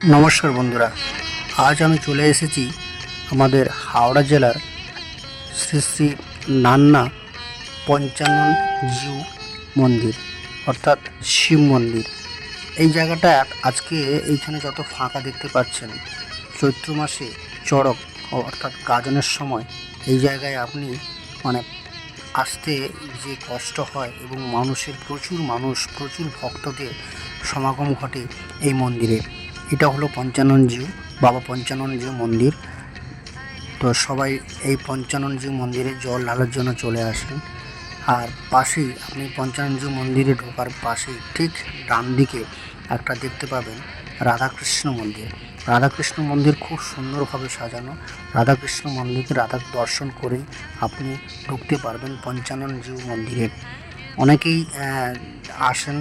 নমস্কার বন্ধুরা, আজ আমি চলে এসেছি আমাদের হাওড়া জেলার শ্রী শ্রী নান্না পঞ্চানন জিউ মন্দির, অর্থাৎ শিব মন্দির। এই জায়গাটা আজকে এইখানে যত ফাঁকা দেখতে পাচ্ছেন, চৈত্র মাসে চড়ক, অর্থাৎ গাজনের সময়, এই জায়গায় আপনি মানে আসতে যে কষ্ট হয় এবং মানুষের প্রচুর মানুষ, প্রচুর ভক্তদের সমাগম ঘটে এই মন্দিরে। এটা হলো পঞ্চাননজিউ বাবা পঞ্চাননজিউ মন্দির। তো সবাই এই পঞ্চাননজিউ মন্দিরে জল ঢালার জন্য চলে আসেন আর পাশেই, আপনি পঞ্চাননজিউ মন্দিরে ঢোকার পাশেই, ঠিক ডান দিকে একটা দেখতে পাবেন রাধাকৃষ্ণ মন্দির। রাধাকৃষ্ণ মন্দির খুব সুন্দরভাবে সাজানো। রাধাকৃষ্ণ মন্দিরকে রাধা দর্শন করে আপনি ঢুকতে পারবেন পঞ্চাননজিউ মন্দিরে। অনেকেই আসেন,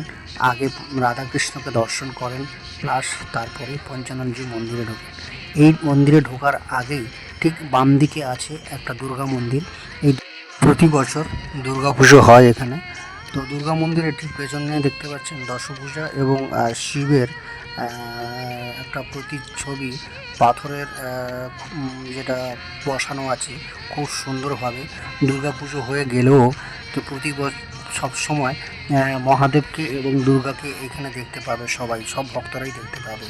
আগে রাধাকৃষ্ণকে দর্শন করেন প্লাস তারপরে পঞ্চাননজি মন্দিরে ঢোকেন এই মন্দিরে ঢোকার আগেই ঠিক বাম দিকে আছে একটা দুর্গা মন্দির। এই প্রতি বছর দুর্গা পুজো হয় এখানে। তো দুর্গা মন্দিরের ঠিক পেছনে দেখতে পাচ্ছেন দশভূজা এবং শিবের একটা প্রতিচ্ছবি। পাথরের যেটা বসানো আছে, খুব সুন্দরভাবে। দুর্গা পুজো হয়ে গেলেও তো প্রতি বছর সবসময় আহ, মহাদেবকে এবং দুর্গাকে এখানে দেখতে পাবে সবাই সব ভক্তরাই দেখতে পাবে।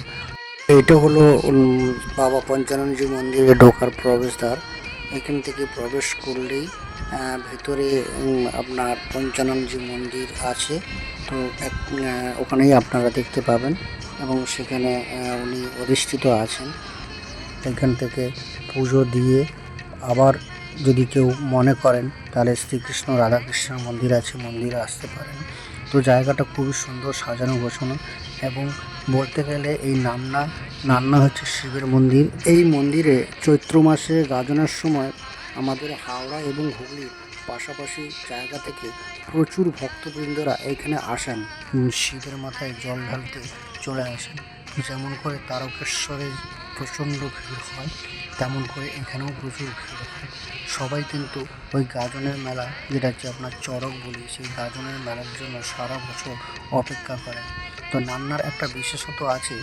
এটা হলো বাবা পঞ্চাননজি মন্দিরে ঢোকার প্রবেশদ্বার। এখান থেকে প্রবেশ করলেই ভেতরে আপনার পঞ্চাননজি মন্দির আছে। তো ওখানেই আপনারা দেখতে পাবেন এবং সেখানে উনি অধিষ্ঠিত আছেন। এখান থেকে পুজো দিয়ে আবার যদি কেউ মনে করেন, তাহলে শ্রীকৃষ্ণ রাধাকৃষ্ণের মন্দির আছে, মন্দিরে আসতে পারেন। তো জায়গাটা খুবই সুন্দর সাজানো গোছানো এবং বলতে গেলে এই নামনা নান্না হচ্ছে শিবের মন্দির। এই মন্দিরে চৈত্র মাসে গাজনের সময় আমাদের হাওড়া এবং হুগলির পাশাপাশি জায়গা থেকে প্রচুর ভক্তবৃন্দরা এখানে আসেন। শিবের মাথায় জল ঢালতে চলে আসেন। যেমন করে তারকেশ্বরে প্রচণ্ড ভিড় হয়, তেমন করে এখানেও প্রচুর ভিড় হয়। সবাই কিন্তু ওই গাজনের মেলা, যেটা হচ্ছে আপনার চড়ক বলি, সেই গাজনের মেলার জন্য সারা বছর অপেক্ষা করেন তো নান্নার একটা বিশেষত্ব আছে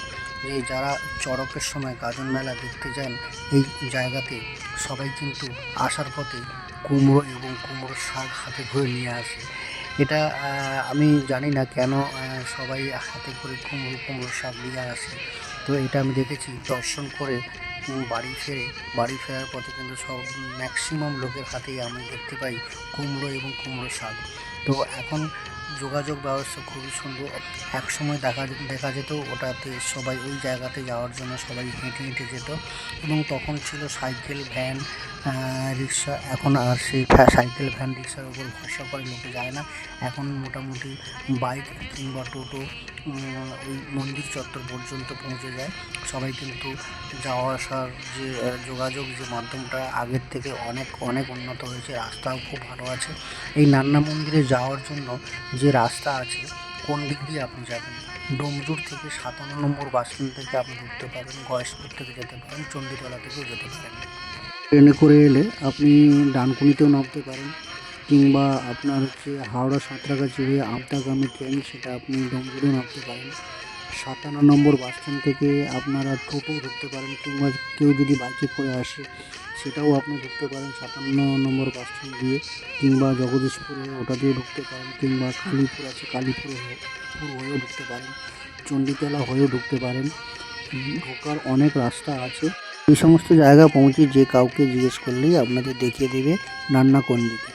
যে, যারা চড়কের সময় গাজন মেলা দেখতে যান, এই জায়গাতে সবাই কিন্তু আসার পথে কুমড়ো এবং কুমড়োর শাক হাতে করে নিয়ে আসে। এটা আমি জানি না কেন সবাই হাতে করে কুমড়ো কুমড়ো শাক নিয়ে আসে। তো এটা আমি দেখেছি দর্শন করে বাড়ি ফেরে। বাড়ি ফেরার পথে কিন্তু সব ম্যাক্সিমাম লোকের হাতেই আমি দেখতে পাই কুমড়ো এবং কুমড়ো শাক। তো এখন যোগাযোগ ব্যবস্থা খুবই সুন্দর। এক সময় দেখা দেখা যেত ওটাতে সবাই ওই জায়গাতে যাওয়ার জন্য সবাই হেঁটে হেঁটে যেত এবং তখন ছিল সাইকেল, ভ্যান রিক্সা। এখন আর সেই সাইকেল, ভ্যান, রিক্সার উপর ভরসা করে লোকে যায় না। এখন মোটামুটি বাইক কিংবা টোটো ওই মন্দির চত্বর পর্যন্ত পৌঁছে যায়। সবাই কিন্তু যাওয়া আসার যে যোগাযোগ যে মাধ্যমটা আগের থেকে অনেক অনেক উন্নত হয়েছে, রাস্তাও খুব ভালো আছে। এই নান্না মন্দিরে যাওয়ার জন্য যে রাস্তা আছে, কোন দিক দিয়ে আপনি যাবেন? ডোমজুর থেকে সাতান্ন নম্বর বাস স্ট্যান্ড থেকে আপনি ঘুরতে পারেন, গয়েশপুর থেকে যেতে পারেন, চণ্ডীতলা থেকেও যেতে পারেন। ট্রেনে করে এলে আপনি ডানকুনিতেও নামতে পারেন, কিংবা আপনার হচ্ছে হাওড়া সাঁতরাগাছি হয়ে আমতাগামী ট্রেন সেটা আপনি ডোমজুরেও নামতে পারেন। সাতান্ন নম্বর বাস স্ট্যান্ড থেকে আপনারা টোটো ঢুকতে পারেন কিংবা কেউ যদি বাইকে করে আসে, সেটাও আপনি ঢুকতে পারেন সাতান্ন নম্বর বাস স্ট্যান্ড দিয়ে কিংবা জগদীশপুর ওটা দিয়ে ঢুকতে পারেন কিংবা কালীপুর আছে, কালীপুর হয়ে, পুর হয়েও ঢুকতে পারেন, চণ্ডীতলা হয়েও ঢুকতে পারেন। ঢোকার অনেক রাস্তা আছে। এই সমস্ত জায়গা পৌঁছে যে কাউকে জিজ্ঞেস করলেই আপনাদের দেখিয়ে দেবে রান্না কোন দিকে